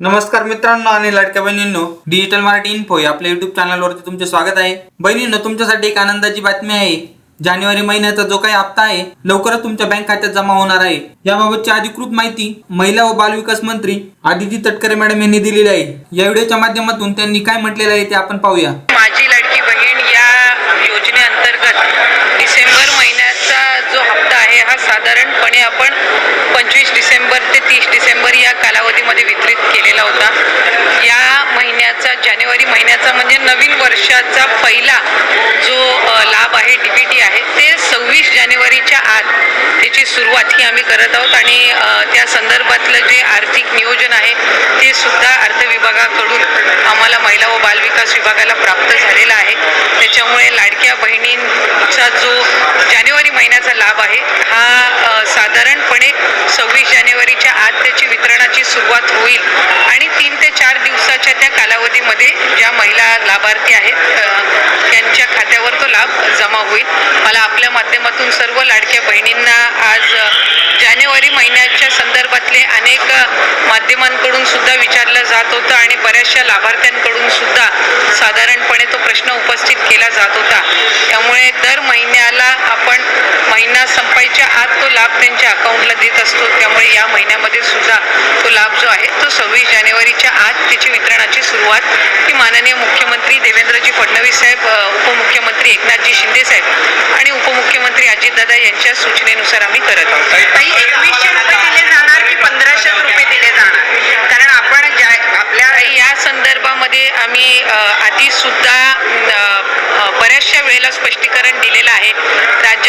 नमस्कार मित्रांनो आणि लाडक्या बहिणींनो डिजिटल मराठी इन्फो या आपल्या युट्यूब चॅनलवरती तुमचे स्वागत आहे. बहिणींनो तुमच्यासाठी एक आनंदाची बातमी आहे. जानेवारी महिन्याचा जो काही हप्ता आहे लवकरच तुमच्या बँक खात्यात जमा होणार आहे. याबाबतची अधिकृत माहिती महिला व बालविकास मंत्री आदिती तटकरे मॅडम यांनी दिलेली आहे. या व्हिडिओच्या माध्यमातून त्यांनी काय म्हटलेलं आहे ते आपण पाहूया माझी लाडकी बहीण या योजनेअंतर्गत डिसेंबर महिन्याचा जो हप्ता आहे हा साधारणपणे आपण पंचवीस डिसेंबर ते तीस डिसेंबर या कालावधीमध्ये वितरित केलेला होता. या महिन्याचा जानेवारी महिन्याचा म्हणजे नवीन वर्षाचा पहिला जो लाभ आहे डी टी आहे ते सव्वीस जानेवारीच्या आत त्याची सुरुवात ही आम्ही करत आहोत. आणि त्या संदर्भातलं जे आर्थिक नियोजन आहे ते सुद्धा अर्थ विभागाकडून आम्हाला महिला व बालविकास विभागाला प्राप्त झालेला आहे. त्याच्यामुळे लाडक्या बहिणींचा जो जानेवारी महिन्याचा लाभ आहे हा साधारणपणे सव्वीस जानेवारीच्या आत त्याची वितरणाची सुरुवात होईल. आणि तीन ते चार दिवसाच्या त्या कालावधीमध्ये ज्या महिला लाभार्थी आहेत त्यांच्या खात्यावर तो लाभ जमा होईल. मला आपल्या माध्यमातून सर्व लाडक्या बहिणींना आज जानेवारी महिन्याच्या संदर्भातले अनेक माध्यमांकडून सुद्धा विचारलं जात होतं आणि बऱ्याचशा लाभार्थ्यांकडून सुद्धा साधारणपणे तो प्रश्न उपस्थित केला जात होता. त्यामुळे दर महिन्याला आपण महिना संपायच्या आत तो लाभ त्यांच्या अकाउंटला देत असतो. त्यामुळे या महिन्यामध्ये सुद्धा तो लाभ जो आहे तो सव्वीस जानेवारीच्या आत त्याची वितरणाची सुरुवात ही माननीय मुख्यमंत्री देवेंद्रजी फडणवीस साहेब उपमुख्यमंत्री एकनाथजी शिंदे साहेब आणि उपमुख्यमंत्री अजितदादा यांच्या सूचनेनुसार आम्ही करत आहोत. एकवीसशे रुपये दिले जाणार की पंधराशे रुपये दिले जाणार? कारण आपण ज्या आपल्या या संदर्भामध्ये आम्ही आधी सुद्धा बऱ्याचशा वेळेला स्पष्टीकरण दिलेलं आहे.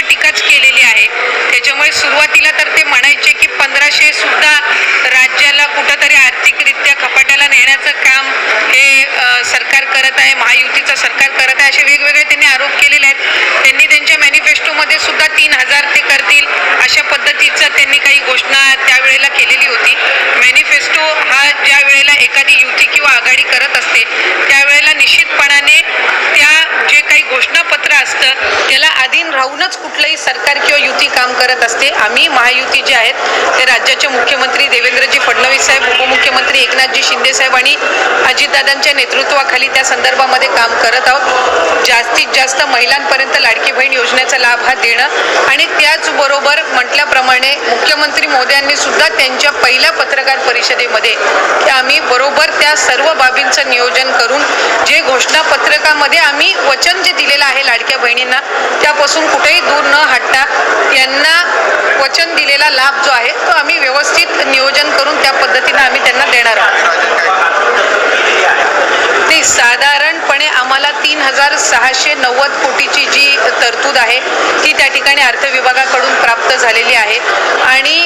त्याच्यावर टीकाच केलेली आहे. त्याच्यामुळे सुरुवातीला तर ते म्हणायचे की पंधराशे सुद्धा राज्याला कुठंतरी आर्थिकरित्या खपाट्याला नेण्याचं काम हे सरकार करत आहे महायुतीचं सरकार करत आहे असे वेगवेगळे त्यांनी आरोप केलेले आहेत. त्यांनी सुद्धा तीन हजार ते करतील अशा पद्धतीचं त्यांनी काही घोषणा त्यावेळेला केलेली होती. मॅनिफेस्टो हा ज्या वेळेला एखादी युती किंवा आघाडी करत असते त्यावेळेला निश्चितपणाने त्या जे काही घोषणापत्र असतं त्याला अधीन राहूनच कुठलंही सरकार किंवा युती काम करत असते. आम्ही महायुती जे आहेत ते राज्याचे मुख्यमंत्री देवेंद्रजी फडणवीस साहेब उपमुख्यमंत्री एकनाथजी शिंदे साहेब आणि अजितदादांच्या नेतृत्वाखाली त्या संदर्भामध्ये काम करत आहोत. जास्तीत जास्त महिलांपर्यंत लाडकी बहीण योजनेचा लाभ हा देणं आणि त्याचबरोबर म्हटल्याप्रमाणे मुख्यमंत्री मोदी सुद्धा त्यांच्या पहिल्या पत्रकार परिषदेमध्ये आम्ही बरोबर त्या सर्व बाबींचं नियोजन करून जे घोषणापत्रकामध्ये आम्ही वचन जे दिलेलं आहे लाडक्या बहिणींना त्यापासून कुठेही दूर न हटता यांना वचन दिलेला लाभ जो आहे तो आम्ही व्यवस्थित हजार सहाशे नव्वद कोटीची जी तरतूद आहे ती त्या ठिकाणी अर्थ विभागाकडून प्राप्त झालेली आहे. आणि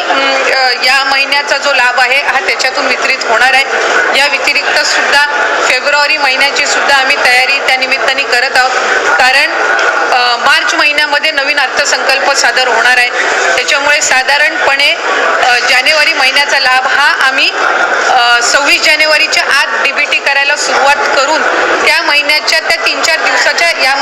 या महिन्याचा जो लाभ आहे हा त्याच्यातून वितरित होणार आहे. या व्यतिरिक्त सुद्धा फेब्रुवारी महिन्याची सुद्धा आम्ही तयारी त्या निमित्ताने करत आहोत. कारण मार्च महिन्यामध्ये नवीन अर्थसंकल्प सादर होणार आहे. त्याच्यामुळे साधारणपणे जानेवारी महिन्याचा लाभ हा आम्ही सव्वीस जानेवारीच्या आत डीबीटी करायला सुरुवात करून त्या महिन्याच्या त्या तीन चार दिवसाच्या या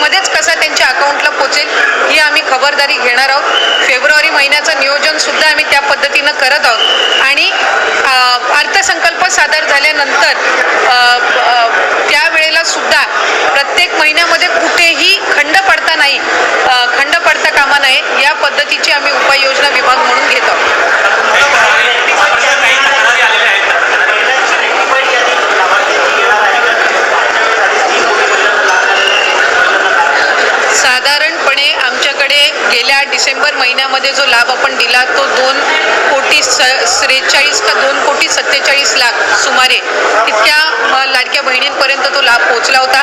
मध्येच कसा त्यांच्या अकाउंटला पोचेल ही आम्ही खबरदारी घेणार आहोत. फेब्रुवारी महिन्याचं नियोजन सुद्धा आम्ही त्या पद्धतीनं करत आहोत. आणि अर्थसंकल्प सादर झाल्यानंतर त्यावेळेला सुद्धा प्रत्येक महिन्यामध्ये कुठेही खंड पडता नाही खंड पडता कामा नये या पद्धतीची आम्ही गेल्या डिसेंबर महिन्यामध्ये जो लाभ आपण दिला तो दोन कोटी स त्रेचाळीस का दोन कोटी सत्तेचाळीस लाख सुमारे इतक्या लाडक्या बहिणींपर्यंत तो लाभ पोहोचला होता.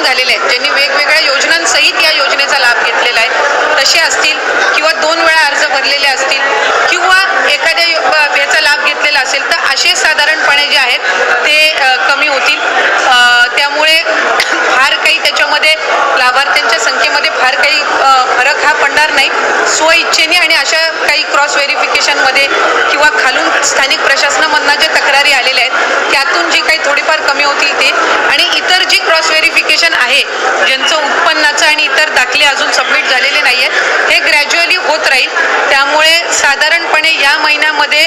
ड्युप्लिकेशन झालेले आहेत. ज्यांनी वेगवेगळ्या योजनांसहित या योजनेचा लाभ घेतलेला आहे. तसे असतील किंवा दोन वेळा अर्ज भरलेले असतील किंवा एखाद्या याचा लाभ घेतलेला असेल तर असे साधारणपणे जे आहेत ते कमी होतील. त्यामुळे फार काही त्याच्यामध्ये लाभार्थ्यांच्या संख्येमध्ये फार काही फरक हा पडणार नाही. स्वइच्छेने आणि अशा काही क्रॉस व्हेरिफिकेशनमध्ये किंवा खालून स्थानिक प्रशासनामधनं जे तक्रारी आलेल्या आहेत त्यातून जी काही थोडीफार कमी होतील ते आणि इतर जी क्रॉस व्हेरिफिकेशन आहे ज्यांचं उत्पन्नाचं आणि इतर दाखले अजून सबमिट झालेले नाही आहेत हे ग्रॅज्युअली होत राहील. त्यामुळे साधारणपणे या महिन्यामध्ये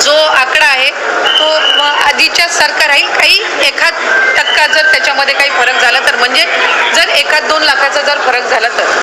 जो आकडा आहे तो आधीच्या सारखा राहील. काही एखाद टक्का जर त्याच्यामध्ये काही फरक झाला तर. म्हणजे जर एखाद दोन लाखाचा जर फरक झाला तर.